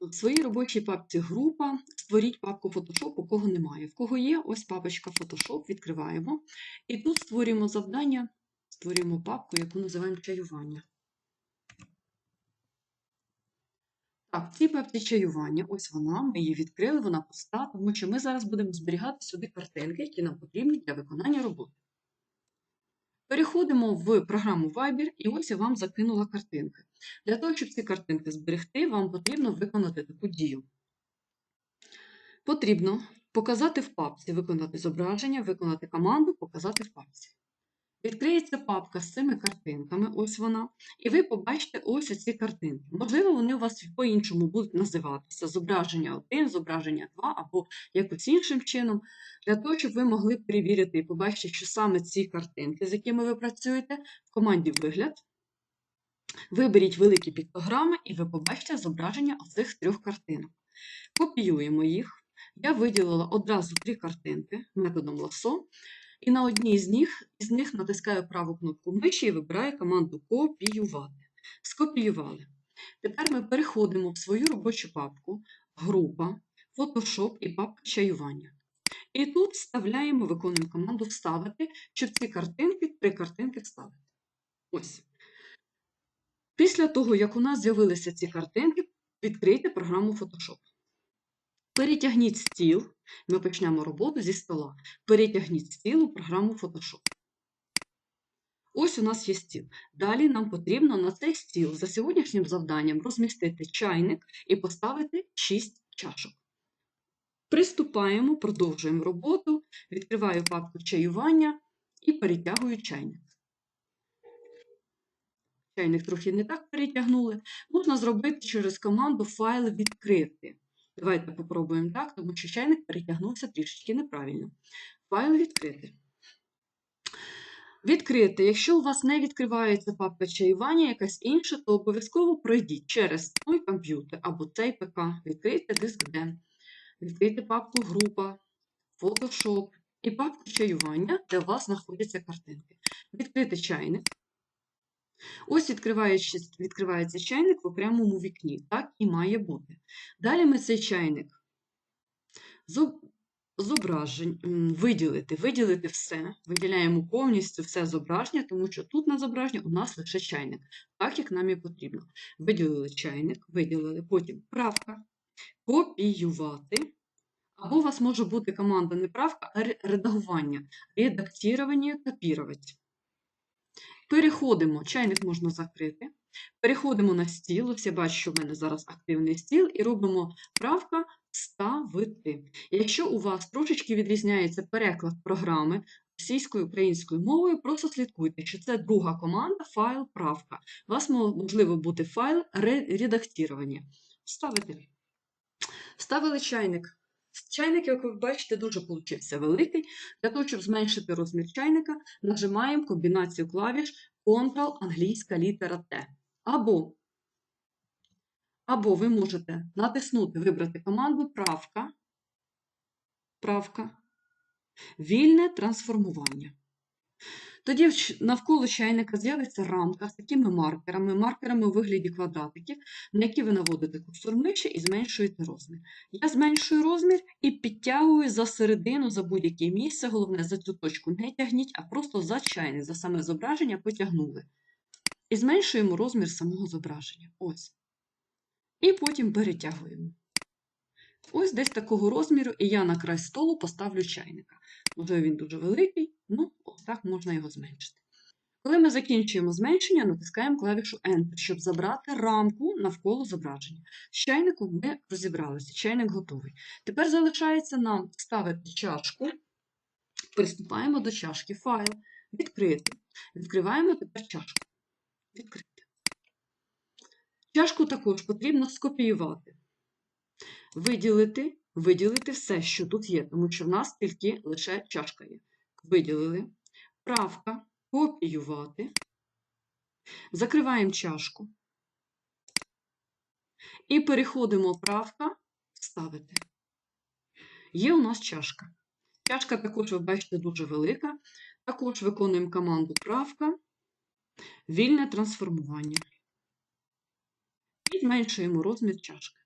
В своїй робочій папці група створіть папку Photoshop, у кого немає. В кого є, ось папочка Photoshop, відкриваємо. І тут створюємо завдання, створюємо папку, яку називаємо чаювання. Так, в цій папці чаювання, ось вона, ми її відкрили, вона пуста, тому що ми зараз будемо зберігати сюди картинки, які нам потрібні для виконання роботи. Переходимо в програму Viber, і ось я вам закинула картинки. Для того, щоб ці картинки зберегти, вам потрібно виконати таку дію. Потрібно показати в папці, виконати зображення, виконати команду, показати в папці. Відкриється папка з цими картинками, ось вона, і ви побачите ось ці картинки. Можливо, вони у вас по-іншому будуть називатися зображення 1, зображення 2 або якось іншим чином, для того, щоб ви могли перевірити і побачити, що саме ці картинки, з якими ви працюєте, в команді вигляд. Виберіть великі піктограми, і ви побачите зображення оцих трьох картинок. Копіюємо їх. Я виділила одразу три картинки методом ласо. І на одній з них, із них натискаю праву кнопку миші і вибираю команду Копіювати. Скопіювали. Тепер ми переходимо в свою робочу папку, група, Photoshop і папка чаювання. І тут вставляємо, виконуємо команду Вставити, щоб ці картинки, три картинки вставити. Ось. Після того, як у нас з'явилися ці картинки, відкрийте програму Photoshop. Перетягніть стіл, ми почнемо роботу зі стола. Перетягніть стіл у програму Photoshop. Ось у нас є стіл. Далі нам потрібно на цей стіл за сьогоднішнім завданням розмістити чайник і поставити 6 чашок. Приступаємо, продовжуємо роботу, відкриваю папку чаювання і перетягую чайник. Чайник трохи не так перетягнули. Можна зробити через команду файл відкрити. Давайте попробуємо так, тому що чайник перетягнувся трішечки неправильно. Файл відкрити. Відкрити. Якщо у вас не відкривається папка чаювання, якась інша, то обов'язково пройдіть через той комп'ютер або цей ПК. Відкрийте диск D, відкрийте папку група, Photoshop і папку чаювання, де у вас знаходяться картинки. Відкрити чайник. Ось відкривається, чайник в окремому вікні. Так і має бути. Далі ми цей чайник зображень, виділити, виділити все. Виділяємо повністю все зображення, тому що тут на зображенні у нас лише чайник, так як нам і потрібно. Виділили чайник, виділили, потім правка, копіювати. Або у вас може бути команда не правка, а редагування, редактування, копірувати. Переходимо, чайник можна закрити. Переходимо на стіл. Ось я бачу, що в мене зараз активний стіл, і робимо правка ставити. Якщо у вас трошечки відрізняється переклад програми російською українською мовою, просто слідкуйте, що це друга команда, файл правка. У вас можливо бути файл редактування. Вставити. Вставили чайник. Чайник, як ви бачите, дуже получився великий. Для того, щоб зменшити розмір чайника, нажимаємо комбінацію клавіш Ctrl англійська літера Т. Або, або ви можете натиснути, вибрати команду правка, правка, вільне трансформування. Тоді навколо чайника з'явиться рамка з такими маркерами, маркерами у вигляді квадратиків, на які ви наводите курсор миші і зменшуєте розмір. Я зменшую розмір і підтягую за середину, за будь-яке місце. Головне, за цю точку не тягніть, а просто за чайник, за саме зображення потягнули. І зменшуємо розмір самого зображення. Ось. І потім перетягуємо. Ось десь такого розміру, і я на край столу поставлю чайника. Можливо, він дуже великий, ну, ось так можна його зменшити. Коли ми закінчуємо зменшення, натискаємо клавішу Enter, щоб забрати рамку навколо зображення. З чайником ми розібралися, чайник готовий. Тепер залишається нам вставити чашку, приступаємо до чашки, файл, відкрити. Відкриваємо тепер чашку. Відкрити. Чашку також потрібно скопіювати. Виділити, виділити все, що тут є, тому що в нас тільки лише чашка є. Виділили. Правка, копіювати. Закриваємо чашку. І переходимо правка вставити. Є у нас чашка. Чашка також, ви бачите, дуже велика. Також виконуємо команду правка, вільне трансформування. І зменшуємо розмір чашки.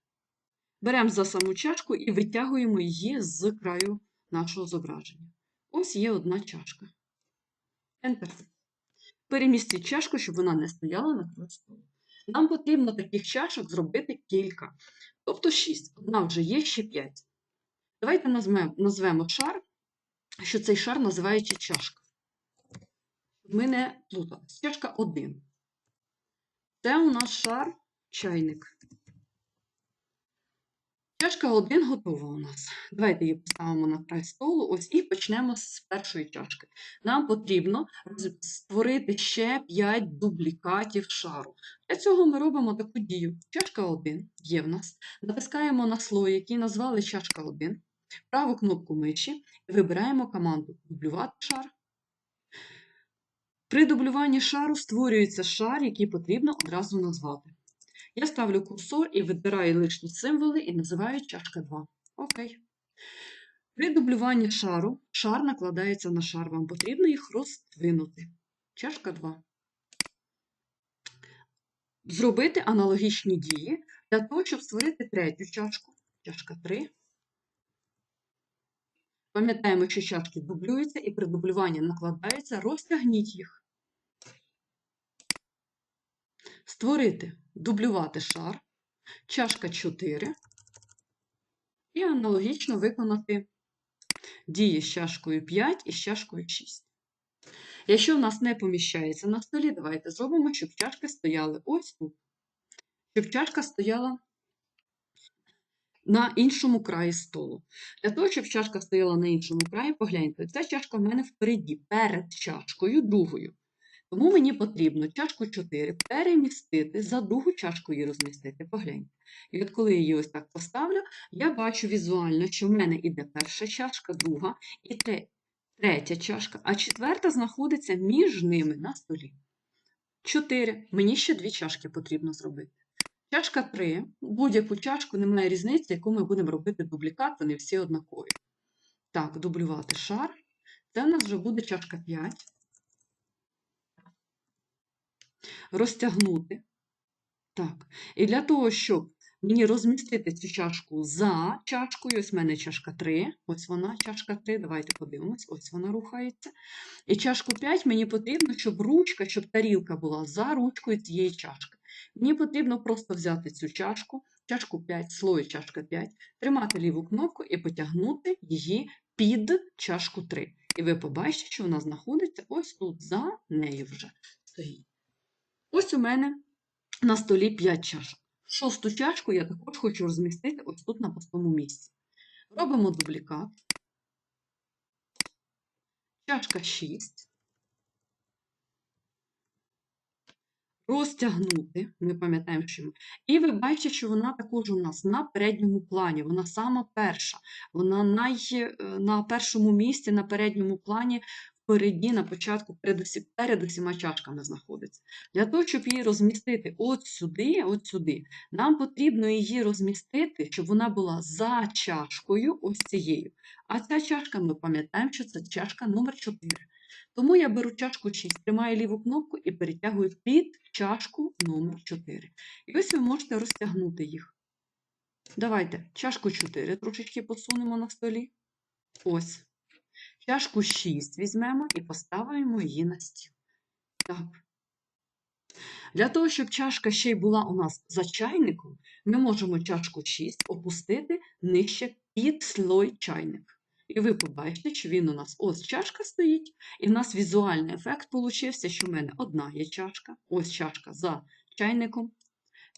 Беремо за саму чашку і витягуємо її з краю нашого зображення. Ось є одна чашка. Enter. Перемістіть чашку, щоб вона не стояла на краю столу. Нам потрібно таких чашок зробити кілька. Тобто 6. Одна вже є, ще 5. Давайте назвемо, назвемо шар, що цей шар називається чашка. Ми не плуталися. Чашка 1. Це у нас шар чайник. Чашка 1 готова у нас. Давайте її поставимо на край столу. Ось і почнемо з першої чашки. Нам потрібно створити ще 5 дублікатів шару. Для цього ми робимо таку дію. Чашка 1 є в нас. Натискаємо на слой, який назвали чашка 1, праву кнопку миші і вибираємо команду Дублювати шар. При дублюванні шару створюється шар, який потрібно одразу назвати. Я ставлю курсор і вибираю лишні символи і називаю чашка 2. Окей. При дублюванні шару шар накладається на шар. Вам потрібно їх роздвинути. Чашка 2. Зробити аналогічні дії для того, щоб створити третю чашку. Чашка 3. Пам'ятаємо, що чашки дублюються і при дублюванні накладаються, розтягніть їх. Створити, дублювати шар, чашка 4 і аналогічно виконати дії з чашкою 5 і з чашкою 6. Якщо в нас не поміщається на столі, давайте зробимо, щоб чашки стояли ось тут. Щоб чашка стояла на іншому краї столу. Для того, щоб чашка стояла на іншому краї, погляньте, ця чашка в мене впереді, перед чашкою другою. Тому мені потрібно чашку 4 перемістити, за другу чашку її розмістити. Погляньте. І от коли я її ось так поставлю, я бачу візуально, що в мене іде перша чашка, друга і третя чашка, а четверта знаходиться між ними на столі. 4. Мені ще дві чашки потрібно зробити. Чашка 3. Будь-яку чашку немає різниці, яку ми будемо робити дублікат, вони всі однакові. Так, дублювати шар. Це в нас вже буде чашка 5. Розтягнути. Так. І для того, щоб мені розмістити цю чашку за чашкою, ось в мене чашка 3, ось вона, чашка 3, давайте подивимось, ось вона рухається. І чашку 5 мені потрібно, щоб ручка, щоб тарілка була за ручкою цієї чашки. Мені потрібно просто взяти цю чашку, чашку 5, слой чашка 5, тримати ліву кнопку і потягнути її під чашку 3. І ви побачите, що вона знаходиться ось тут за нею вже стоїть. Ось у мене на столі 5 чашок. Шосту чашку я також хочу розмістити ось тут на пустому місці. Робимо дублікат. Чашка 6. Розтягнути, ми пам'ятаємо, що ми. І ви бачите, що вона також у нас на передньому плані, вона сама перша. Вона най, е, на першому місці, на передньому плані, впереді, на початку, перед, усі, перед усіма чашками знаходиться. Для того, щоб її розмістити от сюди, от сюди, нам потрібно її розмістити, щоб вона була за чашкою, ось цією. А ця чашка, ми пам'ятаємо, що це чашка номер 4. Тому я беру чашку 6, тримаю ліву кнопку і перетягую під чашку номер 4. І ось ви можете розтягнути їх. Давайте чашку 4 трошечки посунемо на столі. Ось. Чашку 6 візьмемо і поставимо її на стіл. Так. Для того, щоб чашка ще й була у нас за чайником, ми можемо чашку 6 опустити нижче під слой чайник. І ви побачите, що він у нас ось чашка стоїть, і в нас візуальний ефект получився, що в мене одна є чашка, ось чашка за чайником.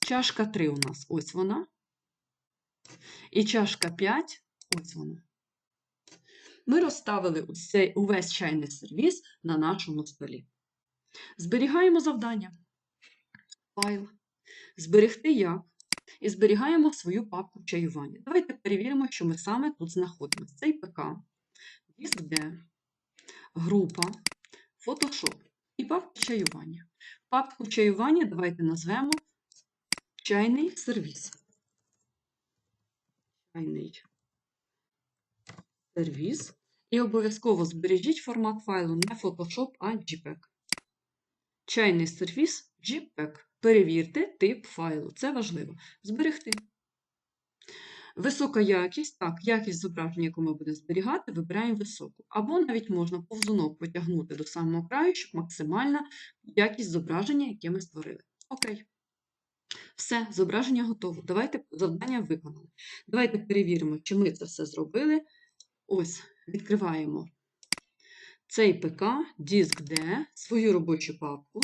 Чашка 3 у нас ось вона. І чашка 5 ось вона. Ми розставили цей увесь чайний сервіс на нашому столі. Зберігаємо завдання. Файл. Зберегти як. І зберігаємо свою папку чаювання. Давайте перевіримо, що ми саме тут знаходимося. Цей ПК, диск D, група, Photoshop і папка чаювання. Папку чаювання давайте назвемо чайний сервіс. Чайний сервіс. І обов'язково збережіть формат файлу не Photoshop, а JPEG. Чайний сервіс JPEG. Перевірте тип файлу. Це важливо. Зберегти. Висока якість, так, якість зображення, яку ми будемо зберігати, вибираємо високу. Або навіть можна повзунок потягнути до самого краю, щоб максимальна якість зображення, яке ми створили. Окей. Все, зображення готово. Давайте завдання виконали. Давайте перевіримо, чи ми це все зробили. Ось, відкриваємо цей ПК, диск D, свою робочу папку.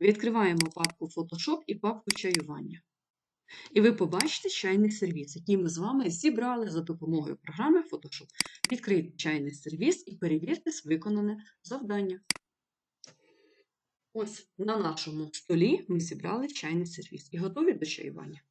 Відкриваємо папку Photoshop і папку чаювання. І ви побачите чайний сервіс, який ми з вами зібрали за допомогою програми Photoshop. Відкрийте чайний сервіс і перевірте виконане завдання. Ось на нашому столі ми зібрали чайний сервіс і готові до чаювання.